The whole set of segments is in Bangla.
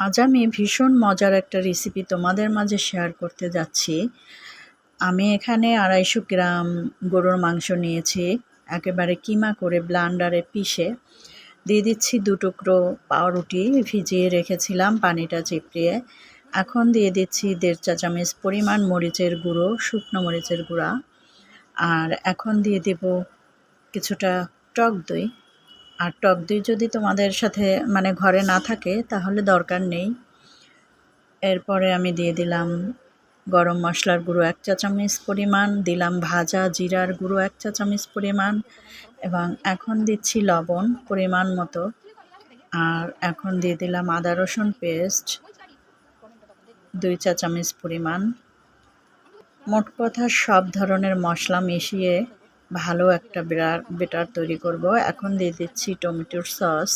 আজ আমি ভীষণ মজার একটা রেসিপি তোমাদের মাঝে শেয়ার করতে যাচ্ছি। আমি এখানে আড়াইশো গ্রাম গরুর মাংস নিয়েছি, একেবারে কিমা করে ব্লান্ডারে পিষে। দিয়ে দিচ্ছি দু টুকরো পাউরুটি ভিজিয়ে রেখেছিলাম পানিটা চিপড়িয়ে। এখন দিয়ে দিচ্ছি দেড় চা চামচ পরিমাণ মরিচের গুঁড়ো, শুকনো মরিচের গুঁড়া। আর এখন দিয়ে দেব কিছুটা টক দই। আর টক দই যদি তোমাদের সাথে মানে ঘরে না থাকে, তাহলে দরকার নেই। এরপরে আমি দিয়ে দিলাম গরম মশলার গুঁড়ো এক চা চামচ পরিমাণ, দিলাম ভাজা জিরার গুঁড়ো এক চা চামচ পরিমাণ, এবং এখন দিচ্ছি লবণ পরিমাণ মতো। আর এখন দিয়ে দিলাম আদা রসুন পেস্ট দুই চা চামচ পরিমাণ। মোট কথা সব ধরনের মশলা মিশিয়ে ভালো একটা বিরাট বেটার তৈরি করব। এখন দিয়ে দিচ্ছি টমেটোর সস।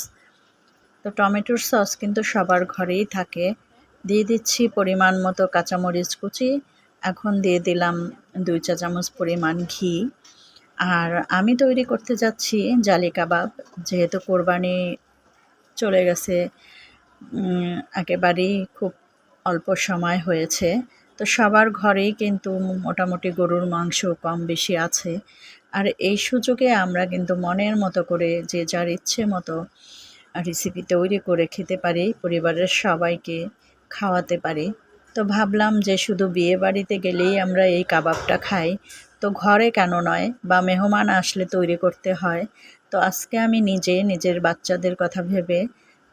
তো টমেটোর সস কিন্তু সবার ঘরেই থাকে। দিয়ে দিচ্ছি পরিমাণ মতো কাঁচামরিচ কুচি। এখন দিয়ে দিলাম দুই চা চামচ পরিমাণ ঘি। আর আমি তৈরি করতে যাচ্ছি জালি কাবাব। যেহেতু কোরবানি চলে গেছে একেবারেই খুব অল্প সময় হয়েছে। তো সবার ঘরেই কিন্তু মোটামুটি গরুর মাংস কম বেশি আছে। আর এই সুযোগে আমরা কিন্তু মনের মতো করে যে যার ইচ্ছে মতো রেসিপি তৈরি করে খেতে পারি, পরিবারের সবাইকে খাওয়াতে পারি। তো ভাবলাম যে শুধু বিয়ে বাড়িতে গেলেই আমরা এই কাবাবটা খাই। তো ঘরে কেন নয়, বা মেহমান আসলে তৈরি করতে হয়। তো আজকে আমি নিজে নিজের বাচ্চাদের কথা ভেবে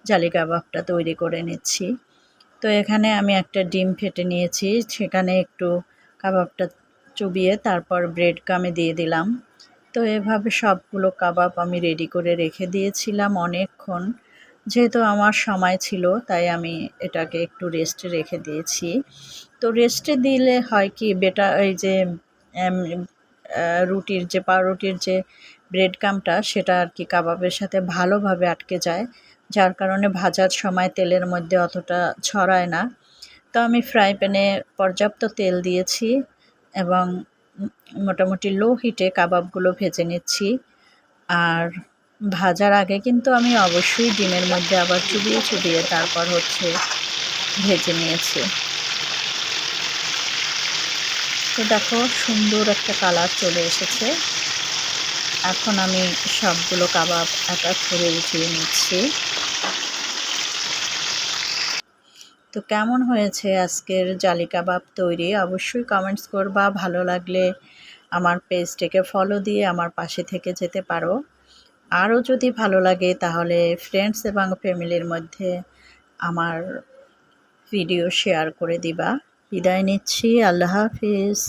জালি কাবাবটা তৈরি করে নিচ্ছি। তো এখানে আমি একটা ডিম ফেটে নিয়েছি, সেখানে একটু কাবাবটা চুবিয়ে তারপর ব্রেড কামে দিয়ে দিলাম। তো এভাবে সবগুলো কাবাব আমি রেডি করে রেখে দিয়েছিলাম অনেকক্ষণ। যেহেতু আমার সময় ছিল, তাই আমি এটাকে একটু রেস্টে রেখে দিয়েছি। তো রেস্টে দিলে হয় কি, বেটা, এই যে রুটির যে পাউরুটির যে ব্রেড কামটা সেটা আর কি কাবাবের সাথে ভালোভাবে আটকে যায়। যার কারণে ভাজার সময় তেলের মধ্যে অতটা ছড়ায় না। তো আমি ফ্রাই প্যানে পর্যাপ্ত তেল দিয়েছি এবং মোটামুটি লো হিটে কাবাবগুলো ভেজে নিচ্ছি। আর ভাজার আগে কিন্তু আমি অবশ্যই ডিমের মধ্যে আবার চুবিয়ে চুবিয়ে তারপর হচ্ছে ভেজে নিয়েছি। তো দেখো সুন্দর একটা কালার চলে এসেছে। এখন আমি সবগুলো কাবাব একা করে উঠিয়ে নিচ্ছি। তো কেমন হয়েছে আজকের জালি কাবাব তৈরি? অবশ্যই কমেন্টস করবা, ভালো লাগলে আমার পেজটিকে ফলো দিয়ে আমার পাশে থেকে যেতে পারো। আরও যদি ভালো লাগে তাহলে ফ্রেন্ডস এবং ফ্যামিলির মধ্যে আমার ভিডিও শেয়ার করে দিবা। বিদায় নিচ্ছি, আল্লাহ হাফিজ।